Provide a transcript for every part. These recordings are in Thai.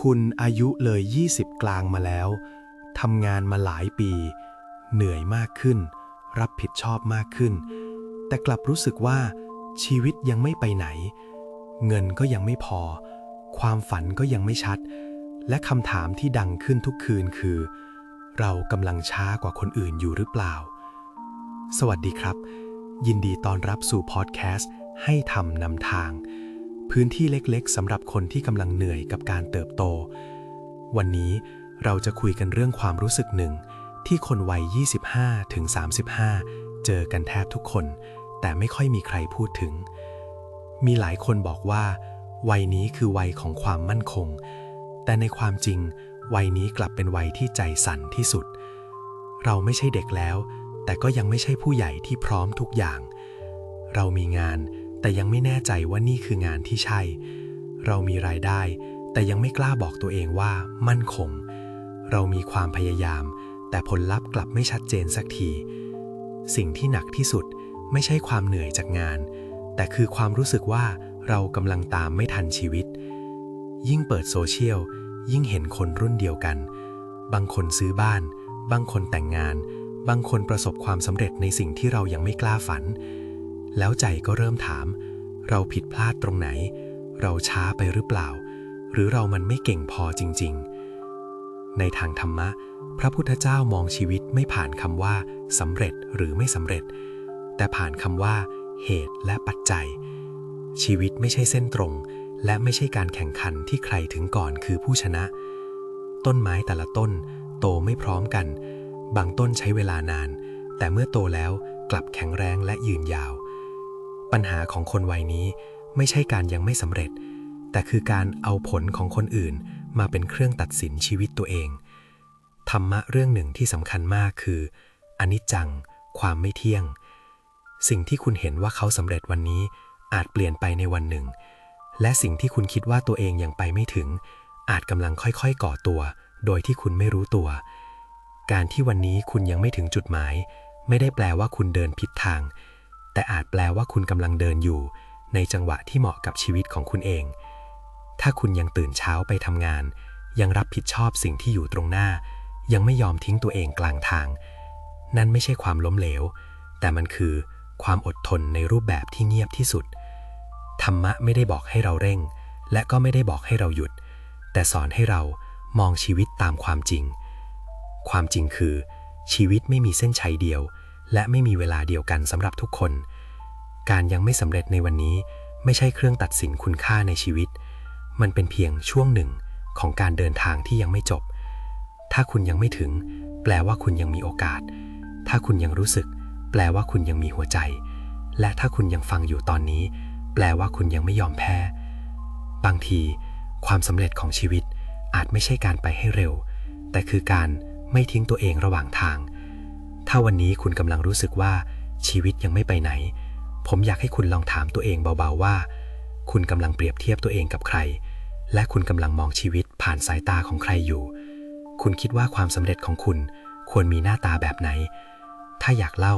คุณอายุเลย 20 กลางมาแล้วทำงานมาหลายปี เหนื่อยมากขึ้น รับผิดชอบมากขึ้น แต่กลับรู้สึกว่าชีวิตยังไม่ไปไหน เงินก็ยังไม่พอ ความฝันก็ยังไม่ชัด และคำถามที่ดังขึ้นทุกคืนคือ เรากำลังช้ากว่าคนอื่นอยู่หรือเปล่า สวัสดีครับ ยินดีต้อนรับสู่พอดแคสต์ให้ทำนำทาง พื้นที่เล็กๆสำหรับคนที่กำลังเหนื่อยกับการเติบโต วันนี้เราจะคุยกันเรื่องความรู้สึกหนึ่ง ที่คนวัย 25 ถึง 35 เจอกันแทบทุกคน แต่ไม่ค่อยมีใครพูดถึง มีหลายคนบอกว่า วัยนี้คือวัยของความมั่นคง แต่ในความจริง วัยนี้กลับเป็นวัยที่ใจสั่นที่สุด เราไม่ใช่เด็กแล้ว แต่ก็ยังไม่ใช่ผู้ใหญ่ที่พร้อมทุกอย่าง เรามีงาน แต่ยังไม่แน่ใจว่านี่คืองานที่ใช่ เรามีรายได้ แต่ยังไม่กล้าบอกตัวเองว่ามั่นคง เรามีความพยายาม แต่ผลลัพธ์กลับไม่ชัดเจนสักที สิ่งที่หนักที่สุดไม่ใช่ความเหนื่อยจากงาน แต่คือความรู้สึกว่าเรากำลังตามไม่ทันชีวิต ยิ่งเปิดโซเชียล ยิ่งเห็นคนรุ่นเดียวกัน บางคนซื้อบ้าน บางคนแต่งงาน บางคนประสบความสำเร็จในสิ่งที่เรายังไม่กล้าฝัน แล้วใจก็เริ่มถาม เราผิดพลาดตรงไหน เราช้าไปหรือเปล่า หรือเรามันไม่เก่งพอจริง ๆ ในทางธรรมะ พระพุทธเจ้ามองชีวิตไม่ผ่านคำว่าสำเร็จหรือไม่สำเร็จ แต่ผ่านคำว่า เหตุและปัจจัย ชีวิตไม่ใช่เส้นตรง และไม่ใช่การแข่งขันที่ใครถึงก่อนคือผู้ชนะ ต้นไม้แต่ละต้น โตไม่พร้อมกัน บางต้นใช้เวลานาน แต่เมื่อโตแล้วกลับแข็งแรงและยืนยาว ปัญหาของคนวัยนี้ไม่ใช่การยังไม่สำเร็จ แต่คือการเอาผลของคนอื่นมาเป็นเครื่องตัดสินชีวิตตัวเอง ธรรมะเรื่องหนึ่งที่สำคัญมากคืออนิจจัง ความไม่เที่ยง สิ่งที่คุณเห็นว่าเขาสำเร็จวันนี้อาจเปลี่ยนไปในวันหนึ่ง และสิ่งที่คุณคิดว่าตัวเองยังไปไม่ถึง อาจกำลังค่อยๆ ก่อตัว โดยที่คุณไม่รู้ตัว การที่วันนี้คุณยังไม่ถึงจุดหมาย ไม่ได้แปลว่าคุณเดินผิดทาง แต่อาจแปลว่าคุณกำลังเดินอยู่ ในจังหวะที่เหมาะกับชีวิตของคุณเอง ถ้าคุณยังตื่นเช้าไปทำงาน ยังรับผิดชอบสิ่งที่อยู่ตรงหน้า ยังไม่ยอมทิ้งตัวเองกลางทาง นั่นไม่ใช่ความล้มเหลว แต่มันคือความอดทนในรูปแบบที่เงียบที่สุด ธรรมะไม่ได้บอกให้เราเร่ง และก็ไม่ได้บอกให้เราหยุด แต่สอนให้เรามองชีวิตตามความจริง ความจริงคือ ชีวิตไม่มีเส้นชัยเดียว และไม่มีเวลาเดียวกันสำหรับทุกคน การยังไม่สำเร็จในวันนี้ไม่ใช่เครื่องตัดสินคุณค่าในชีวิต มันเป็นเพียงช่วงหนึ่งของการเดินทางที่ยังไม่จบ ถ้าคุณยังไม่ถึง แปลว่าคุณยังมีโอกาส ถ้าคุณยังรู้สึก แปลว่าคุณยังมีหัวใจ และถ้าคุณยังฟังอยู่ตอนนี้ แปลว่าคุณยังไม่ยอมแพ้ บางที ความสำเร็จของชีวิตอาจไม่ใช่การไปให้เร็ว แต่คือการไม่ทิ้งตัวเองระหว่างทาง ถ้าวันนี้คุณกำลังรู้สึกว่าชีวิตยังไม่ไปไหน ผมอยากให้คุณลองถามตัวเองเบาๆว่า คุณกำลังเปรียบเทียบตัวเองกับใคร และคุณกำลังมองชีวิตผ่านสายตาของใครอยู่ คุณคิดว่าความสำเร็จของคุณควรมีหน้าตาแบบไหน ถ้าอยากเล่า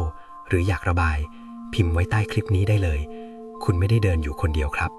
หรืออยากระบาย พิมพ์ไว้ใต้คลิปนี้ได้เลย คุณไม่ได้เดินอยู่คนเดียวครับ